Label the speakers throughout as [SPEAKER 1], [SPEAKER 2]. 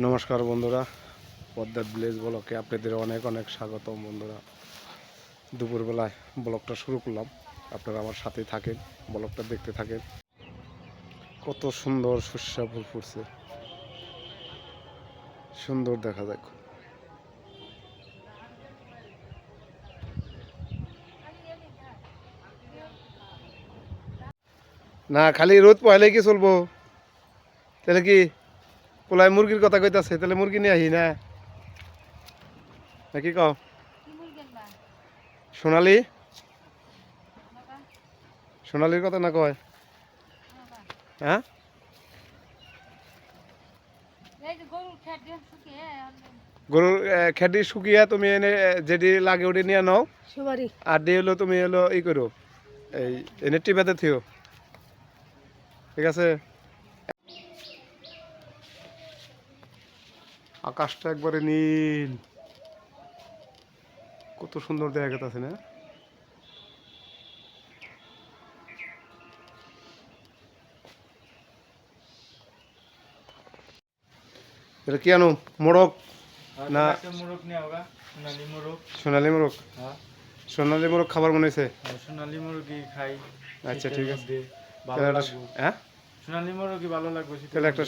[SPEAKER 1] নমস্কার বন্ধুরা পদ্মা ভিলেজ ব্লকে আপনাদের অনেক অনেক স্বাগতম বন্ধুরা। দুপুরবেলায় ব্লগটা শুরু করলাম, আপনারা আমার সাথেই থাকেন, ব্লগটা দেখতে থাকেন। কত সুন্দর শস্যা ফুল ফুটছে। সুন্দর দেখা যায়। না, খালি রোদ পয়লে কি চলবো? তাহলে কি পোলাই মুরগির কথা কইতাছে তাহলে মুরগি নিয়ে আহি না? নাকি কও? সোনালি? সোনালির কথা না কয়? হ্যাঁ? গরুর খেটি শুকিয়ে তুমি এনে যেটি লাগে ওটি নিয়ে নাও। আর দিয়ে হলো তুমি হলো ই করো এই এনে টিপাতে থিও। ঠিক আছে? আকাশটা একবারে নীল। কত সুন্দর দেখা গেছে না? এটা কি আনো? মোড়ক? না?
[SPEAKER 2] মোরগ নিয়ে সোনালি মোরগ
[SPEAKER 1] সোনালি মোড়ক?
[SPEAKER 2] হ্যাঁ।
[SPEAKER 1] সোনালি মোড়ক খাবার মনে হয়েছে
[SPEAKER 2] সোনালি মুরগি খাই।
[SPEAKER 1] আচ্ছা, ঠিক আছে। হ্যাঁ?
[SPEAKER 2] সোনালি মুরগি ভালো লাগবে
[SPEAKER 1] তাহলে একটা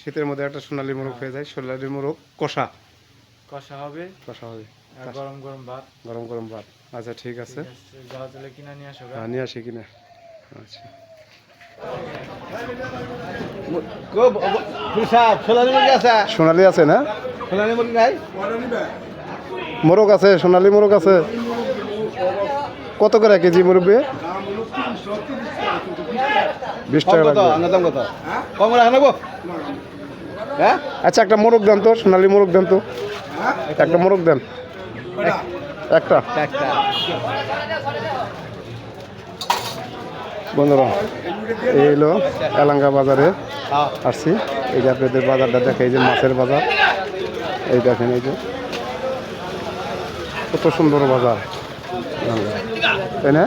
[SPEAKER 1] শীতের মধ্যে একটা সোনালি মোরগ হয়ে যায়। সোনালি মোরগ কষা।
[SPEAKER 2] কষা হবে?
[SPEAKER 1] কষা হবে।
[SPEAKER 2] গরম গরম ভাত?
[SPEAKER 1] গরম গরম ভাত। আচ্ছা ঠিক আছে।
[SPEAKER 2] যাওয়া তাহলে কিনা নিয়ে আসো
[SPEAKER 1] হ্যাঁ নিয়ে আসি কিনা। আচ্ছা।
[SPEAKER 3] সোনালি আছে
[SPEAKER 1] সোনালি আছে না?
[SPEAKER 3] সোনালি মুরগি নাই
[SPEAKER 1] মোরগ আছে সোনালি মোরগ আছে। কত করে কেজি মুরব্বী বিশ টাকা
[SPEAKER 3] দাম কত? কম আনাবো হ্যাঁ?
[SPEAKER 1] আচ্ছা একটা মোরগ দেন তো সোনালি মোরগ দেন তো। একটা মোরগ দেন। একটা।
[SPEAKER 3] একটা।
[SPEAKER 1] বন্ধুরা এই হলো এলাঙ্গা বাজারে
[SPEAKER 3] হ্যাঁ।
[SPEAKER 1] আসছি। এই যে আপনাদের বাজারটা দেখে এই যে মাছের বাজার। এই দেখেন এই যে কত সুন্দর বাজার। তাই না?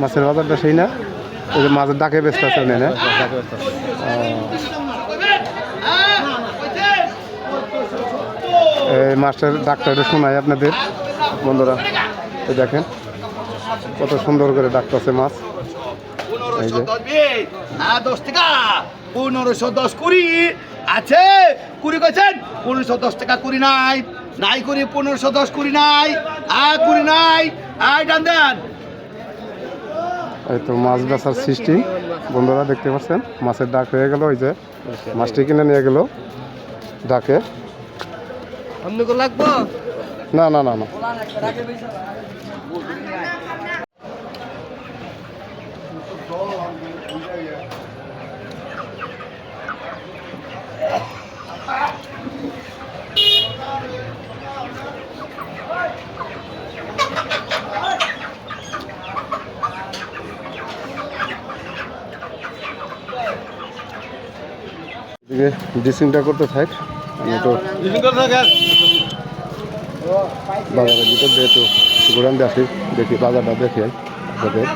[SPEAKER 1] মাছের বাজারটা সেই না? ওই যে মাছের ডাকে ব্যস্ত আছে না? এই মাছের ডাক্তারটা শোনাই আপনাদের। বন্ধুরা, এই দেখেন, কত সুন্দর করে ডাকতেছে মাছ।
[SPEAKER 3] দশ টাকা পনেরোশো দশ কুড়ি আছে, কুড়ি কইছেন? পনেরোশো দশ টাকা কুড়ি নাই নাই কুড়ি পনেরোশো দশ কুড়ি নাই, আর কুড়ি নাই। আয় ডান দেন।
[SPEAKER 1] এই তো মাছ বেচার সৃষ্টি। বন্ধুরা দেখতে পাচ্ছেন, মাছের ডাক হয়ে গেল ওই যে মাছটি কিনে নিয়ে গেল ডাকে। না না না না। এদিকে ড্রেসিংটা করতে থাক। তো বাজারের ভিতর দিয়ে ঘুরান দিয়ে দেখি বাজারটা দেখে। আপনাদের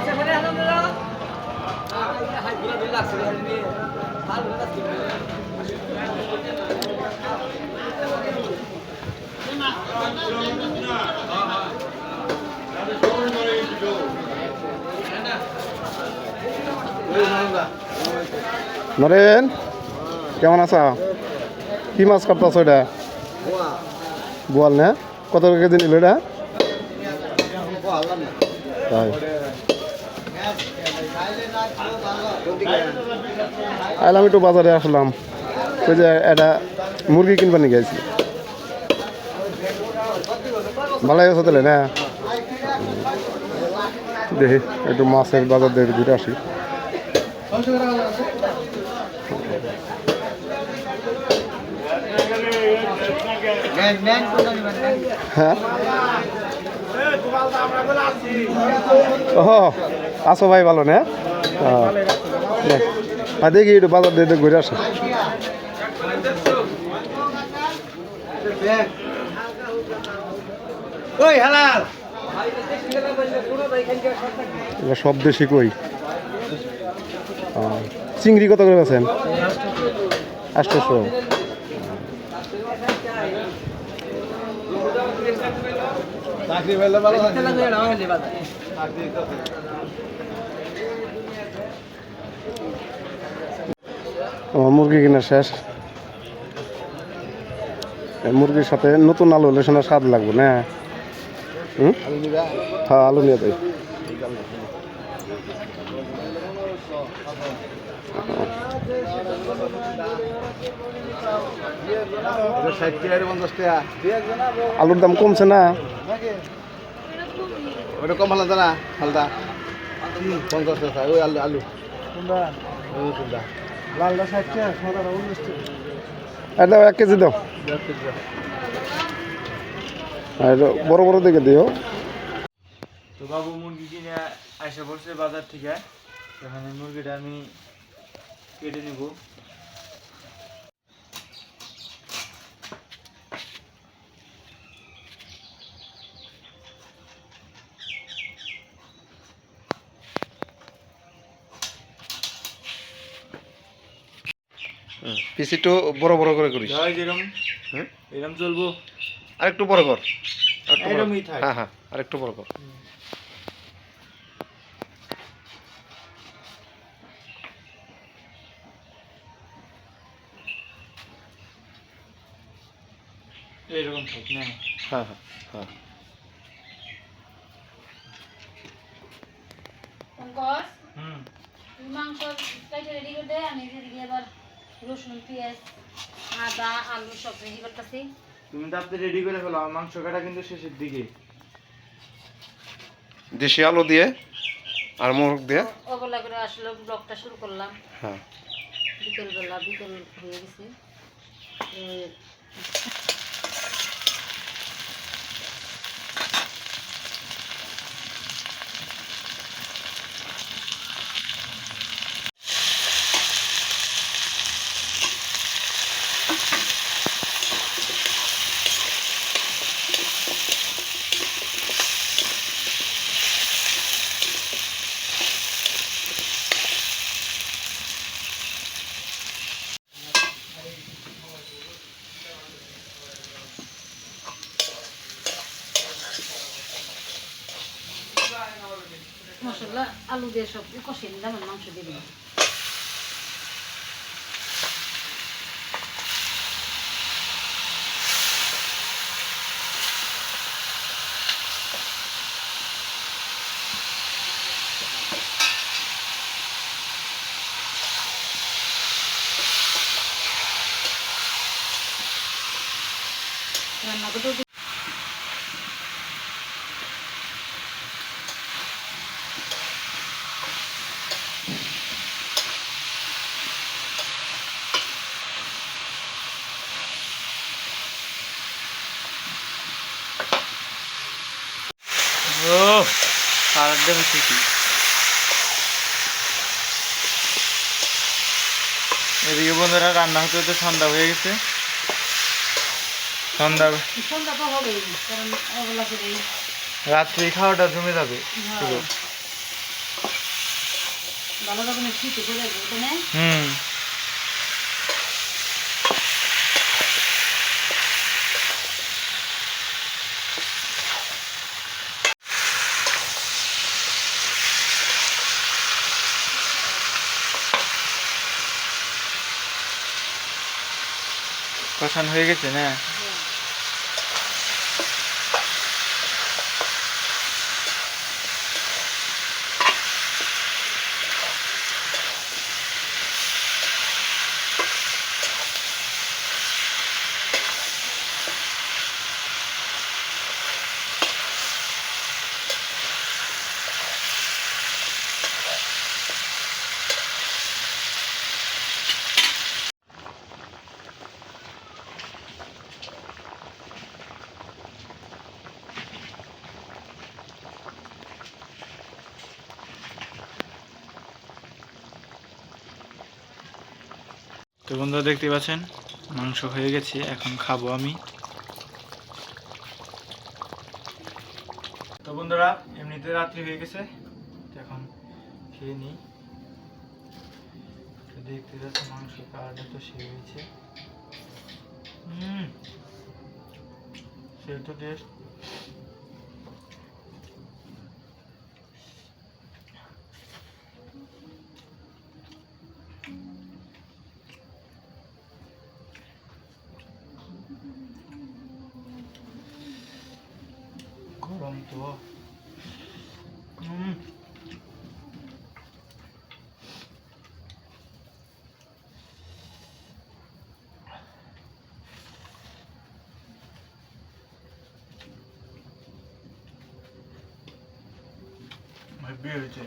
[SPEAKER 1] নরেন? কেমন আছো? কি মাছ কাটতেছো এটা? বোয়াল না? কত কেজি নিল এটা? তাই। আইলাম একটু বাজারে আসলাম। ওই যে এটা মুরগি কিনবার নিয়ে গেছি। ভালোই আছে তাহলে, না? দেখি, একটু মাছের বাজার দিয়ে ঘুরে আসি। হ্যাঁ। ও আসো ভাই ভালো না? হ্যাঁ। দেখ, একটু বাজার দিয়ে ঘুরে আসি। সব দেশি কই? চিংড়ি কত করে আছেন আটশোশো
[SPEAKER 3] চাকরি পেলে ভালো থাকে
[SPEAKER 1] আমার মুরগি কিনা শেষ। এই মুরগির সাথে নতুন আলু হলে শোনা স্বাদ লাগবে না? হুম? হ্যাঁ আলু নিয়ে দেয়
[SPEAKER 3] ষাট টাকা পঞ্চাশ টাকা
[SPEAKER 1] আলুর দাম কমছে না?
[SPEAKER 3] ওটা কম হালদা না হালদা পঞ্চাশ টাকা ওই আলু আলু। কোনটা?
[SPEAKER 2] ষাট টাকা সাদাটা উনিশ টাকা।
[SPEAKER 1] দাও এক কেজি দাও। বড় বড় দেখে দিও।
[SPEAKER 2] তো বাবু মুরগি কিনে আসে পড়ছে বাজার থেকে। এখানে মুরগিটা আমি কেটে নিব।
[SPEAKER 1] পিস একটু বড় বড় করে করিস।
[SPEAKER 2] হ্যাঁ এরকম চলবো।
[SPEAKER 1] আর একটু বড় কর আরেকটু বড়- হ্যাঁ হ্যাঁ আর একটু বড় কর।
[SPEAKER 2] এরকম থাক না?
[SPEAKER 1] হ্যাঁ হ্যাঁ হ্যাঁ।
[SPEAKER 4] পঙ্কজ
[SPEAKER 2] হুম।
[SPEAKER 4] মাংস কাইটে রেডি করে দে আমি এদিকে আবার রসুন পেঁয়াজ আদা আলু সব রেডি করতেছি।
[SPEAKER 2] তুমি তাড়াতাড়ি রেডি করে ফেলো আমার মাংস কাটা কিন্তু শেষের দিকে।
[SPEAKER 1] দেশি আলু দিয়ে আর মুরগ দিয়ে?
[SPEAKER 4] ওগুলা করে আসলে ব্লগটা শুরু করলাম।
[SPEAKER 1] হ্যাঁ।
[SPEAKER 4] বিকেলবেলা বিকেল হয়ে গেছে। মশলা আলু দিয়ে সব কষিয়ে নিলাম আর মাংস দিয়ে দিলাম। রান্না করতে
[SPEAKER 2] ও কি এদিকে বন্ধুরা রান্না হতে হতে সন্ধ্যা হয়ে গেছে। সন্ধ্যা রাত্রি খাওয়াটা জমে যাবে।
[SPEAKER 4] না?
[SPEAKER 2] হুম। কষান হয়ে গেছে না? তো বন্ধুরা দেখতে পাচ্ছেন, মাংস হয়ে গেছে, এখন খাব আমি। তো বন্ধুরা, এমনিতে রাত্রি হয়ে গেছে এখন খেয়ে নিই। দেখতে পাচ্ছেন, মাংস কালারটা তো সে হয়েছে। হুম সেই তো টেস্ট গরম তো হুম ভাই বের হয়েছে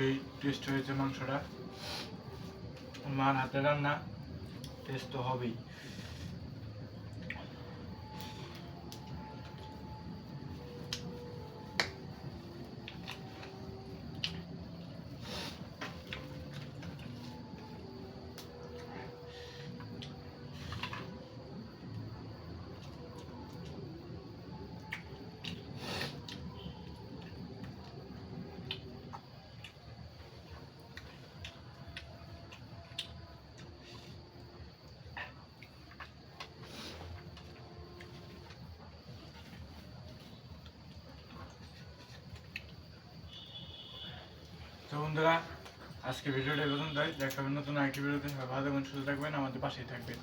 [SPEAKER 2] সেই টেস্ট হয়েছে মাংসটা। মার হাতে রান্না টেস্ট তো হবেই। তো বন্ধুরা, আজকে ভিডিওটা এই পর্যন্তই। দেখাবেন নতুন আরেকটি ভিডিওতে। ভালো থাকবেন, সুস্থ থাকবেন, আমাদের পাশেই থাকবেন।